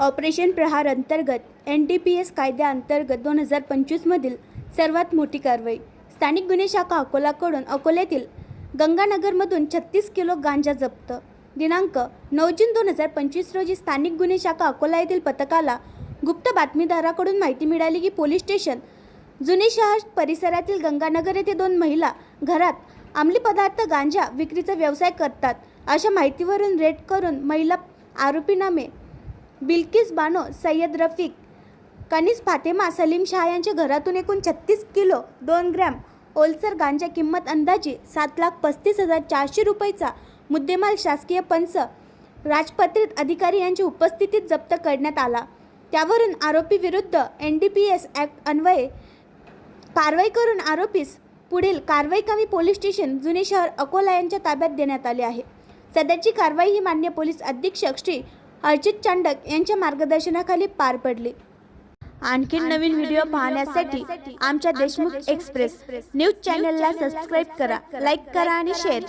Operation प्रहार अंतर्गत N D P S कायद्याअंतर्गत दोन हजार पंचवीसमधील सर्वात मोठी कारवाई. स्थानिक गुन्हे शाखा अकोलाकडून अकोल्यातील गंगानगरमधून छत्तीस किलो गांजा जप्त. दिनांक नऊ जून दोन हजार पंचवीस रोजी स्थानिक गुन्हे शाखा अकोला येथील पथकाला गुप्त बातमीदाराकडून माहिती मिळाली की पोलीस स्टेशन जुने शहर परिसरातील गंगानगर येथे दोन महिला घरात अंमली पदार्थ गांजा विक्रीचा व्यवसाय करतात. अशा माहितीवरून रेड करून महिला आरोपीनामे बिल्किस बानो सय्यद रफिक कनिस फातेमा सलीम शाह यांच्या घरातून एकूण छत्तीस किलो दोन ग्रॅम ओलसर गांजा किंमत अंदाजे सात लाख पस्तीस हजार चारशे रुपयेचा मुद्देमाल शासकीय पंच राजपत्रित अधिकारी यांच्या उपस्थितीत जप्त करण्यात आला. त्यावरून आरोपी विरुद्ध N D P S act अन्वये कारवाई करून आरोपीस पुढील कारवाई कमी पोलीस स्टेशन जुने शहर अकोला यांच्या ताब्यात देण्यात आले आहे. सध्याची कारवाई ही मान्य पोलीस अधीक्षक श्री अर्चित चांडक यांच्या मार्गदर्शनाखाली पार पडली. आणखी नवीन व्हिडिओ पाहण्यासाठी आमच्या देशमुख एक्सप्रेस. न्यूज चॅनलला सबस्क्राईब करा लाईक करा आणि शेअर करा.